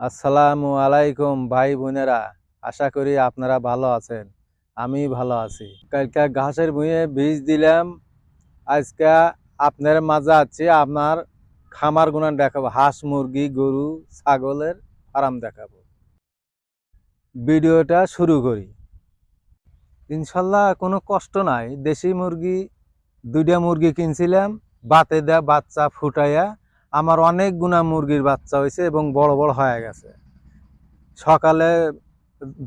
আসসালামু আলাইকুম, ভাই বোনেরা। আশা করি আপনারা ভালো আছেন। আমি ভালো আছি। কালকে ঘাসের ভুঁয়ে বীজ দিলাম। আজকে আপনার মাঝে আছে আপনার খামার গুণান দেখাবো। হাঁস, মুরগি, গরু, ছাগলের ফার্ম দেখাবো। ভিডিওটা শুরু করি। ইনশাল্লাহ কোনো কষ্ট নাই। দেশি মুরগি, দুইটা মুরগি কিনছিলাম। বাতে দেয়া বাচ্চা ফুটাইয়া আমার অনেক গুণা মুরগির বাচ্চা হয়েছে এবং বড় বড় হয়ে গেছে। সকালে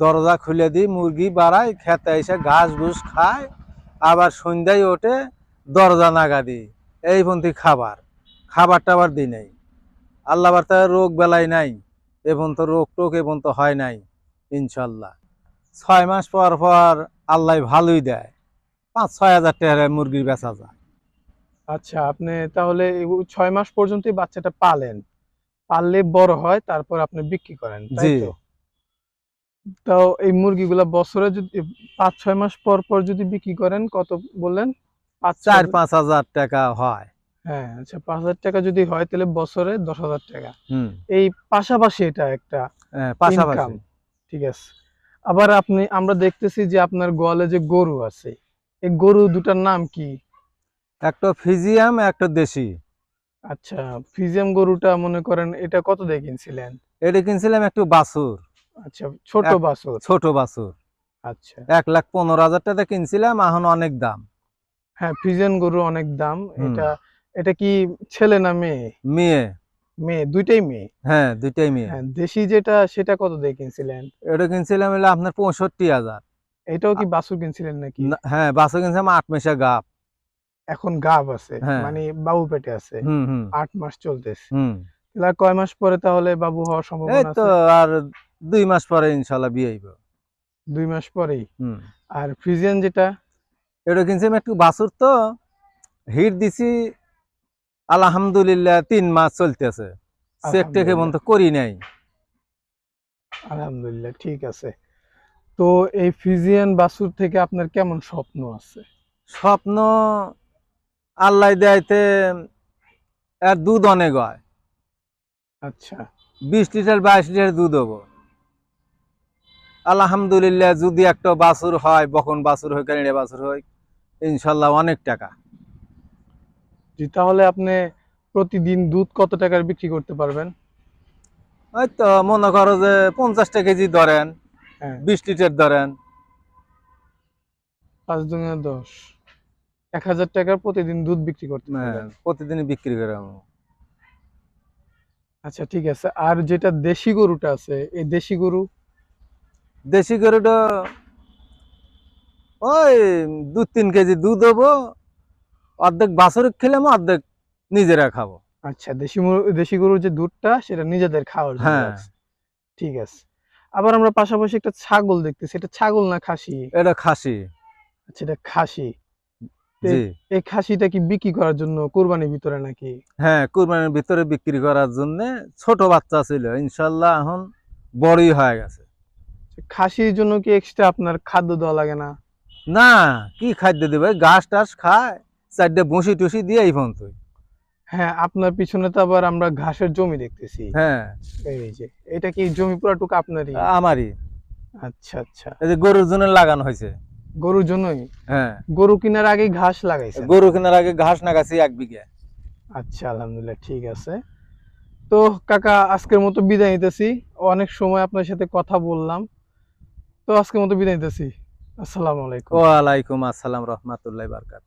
দরজা খুলে দিই, মুরগি বাড়ায়, খেতে এসে ঘাস ঘুষ খায়, আবার সন্ধ্যায় ওঠে, দরজা নাগা দিই। এই পন্থী খাবার। খাবার টাবার দিই নাই। আল্লাহ বার্তা রোগ বেলায় নাই এবং তো রোগ টোক এবং তো হয় নাই, ইনশাল্লাহ। ছয় মাস পর পর আল্লাহ ভালোই দেয়। পাঁচ, ছয় হাজার টাকা মুরগির বেচা যায়। আচ্ছা আপনি তাহলে ছয় মাস পর্যন্তই বাচ্চাটা পালেন। পাললে বড় হয় তারপর আপনি বিক্রি করেন জি। তো? এই মুরগিগুলা বছরে যদি পাঁচ ছয় মাস পর পর যদি বিক্রি করেন কত বললেন? চার পাঁচ হাজার টাকা হয়। হ্যাঁ আচ্ছা পাঁচ হাজার টাকা যদি হয় তাহলে বছরে দশ হাজার টাকা। এই পাশাপাশি এটা একটা হ্যাঁ, পাশাপাশি। ঠিক আছে? আবার আপনি আমরা দেখতেছি যে আপনার গোয়ালে যে গরু আছে এই গরু দুটার নাম কি? একটা ফিজিয়াম একটা দেশি। আচ্ছা ফিজিয়াম গরুটা মনে করেন এটা কত দিয়ে কিনছিলেন? এটা কিনছিলাম একটু বাছুর। আচ্ছা ছোট বাছুর। ছোট বাছুর। আচ্ছা। এক লাখ পনেরো হাজার টাকা কিনছিলাম এখন অনেক দাম। হ্যাঁ ফিজিয়ান গরু অনেক দাম। এটা এটা কি ছেলে না মেয়ে? মেয়ে। মেয়ে দুইটাই মেয়ে? হ্যাঁ দুইটাই মেয়ে। হ্যাঁ দেশি যেটা সেটা কত দিয়ে কিনছিলেন? এটা কিনছিলাম হলো আপনার পঁয়ষট্টি হাজার। এটাও কি বাছুর কিনছিলেন নাকি? হ্যাঁ বাছুর কিনছিলাম আট মাসে গাপ এখন গাব আছে হ্যাঁ। মানে বাবু পেটে আছে আট মাস চলতেছে। তাহলে কয় মাস পরে তাহলে বাবু হওয়ার সম্ভাবনা আছে? আর দুই মাস পরে ইনশাল্লাহ বিয়ে হইব। দুই মাস পরেই? আর ফ্রিজিয়ান যেটা? এটা কিনছিলাম একটু বাছুর তো হিট দিছি আলহামদুলিল্লাহ তিন মাস চলতেছে। চেক টেকে বন্ধ করি নাই। আলহামদুলিল্লাহ ঠিক আছে। তো এই ফিজিয়ান বাছুর থেকে আপনার কেমন স্বপ্ন আছে? স্বপ্ন আল্লাহ দেয়তে এর দুধ অনেক হয়। আচ্ছা। বিশ লিটার বাইশ লিটার দুধ হব। আলহামদুলিল্লাহ যদি একটা বাছুর হয় বকন বাছুর হয় কানিড়ে বাছুর হয় ইনশাল্লাহ অনেক টাকা। জি তাহলে আপনি প্রতিদিন দুধ কত টাকার বিক্রি করতে পারবেন? ওই তো মনে করো যে পঞ্চাশটা কেজি ধরেন হ্যাঁ। বিশ লিটার ধরেন। পাঁচ দুগুণে দশ। এক হাজার প্রতিদিন দুধ বিক্রি করতে হ্যাঁ, প্রতিদিনই বিক্রি করে আচ্ছা ঠিক আছে। আর যেটা দেশি গরুটা আছে এই দেশি গরু? দেশি গরুটা ওই দু তিন কেজি দুধ অর্ধেক বাছুর খেলাম অর্ধেক নিজেরা খাব। আচ্ছা দেশি দেশি গরুর যে দুধটা সেটা নিজেদের খাওয়ার হ্যাঁ। ঠিক আছে। আবার আমরা পাশাপাশি একটা ছাগল দেখতেছি। এটা ছাগল না খাসি? এটা খাসি। আচ্ছা এটা খাসি। এই খাসিটা কি বিক্রি করার জন্য কোরবানির ভিতরে নাকি? হ্যাঁ কুরবানির ভিতরে বিক্রি করার জন্য ছোট বাচ্চা ছিল ইনশাল্লাহ এখন বড়ই হয়ে গেছে। খাসির জন্য কি এক্সট্রা আপনার খাদ্য দেওয়া লাগে না? না কি খাদ্য দেবে? ঘাস টাস খায় চারটে বসি টুসি দিয়ে এই ফোন তুই। হ্যাঁ আপনার পিছনে তো আবার আমরা ঘাসের জমি দেখতেছি। হ্যাঁ। এই যে এটা কি জমি পুরাটুকু আপনারই? আমারই। আচ্ছা আচ্ছা। এই যে গরুর জন্য লাগানো হয়েছে। গরুর জন্যই? হ্যাঁ। গরু কেনার আগে ঘাস লাগাইছে গরু কেনার আগে ঘাস লাগাইছি এক বিঘে। আচ্ছা আলহামদুলিল্লাহ ঠিক আছে। তো কাকা আজকের মতো বিদায় নিতেছি। অনেক সময় আপনার সাথে কথা বললাম। তো আজকের মতো বিদায় নিতেছি। আসসালামু আলাইকুম। ওয়ালাইকুম আসসালাম রহমাতুল্লাহি বারকাত।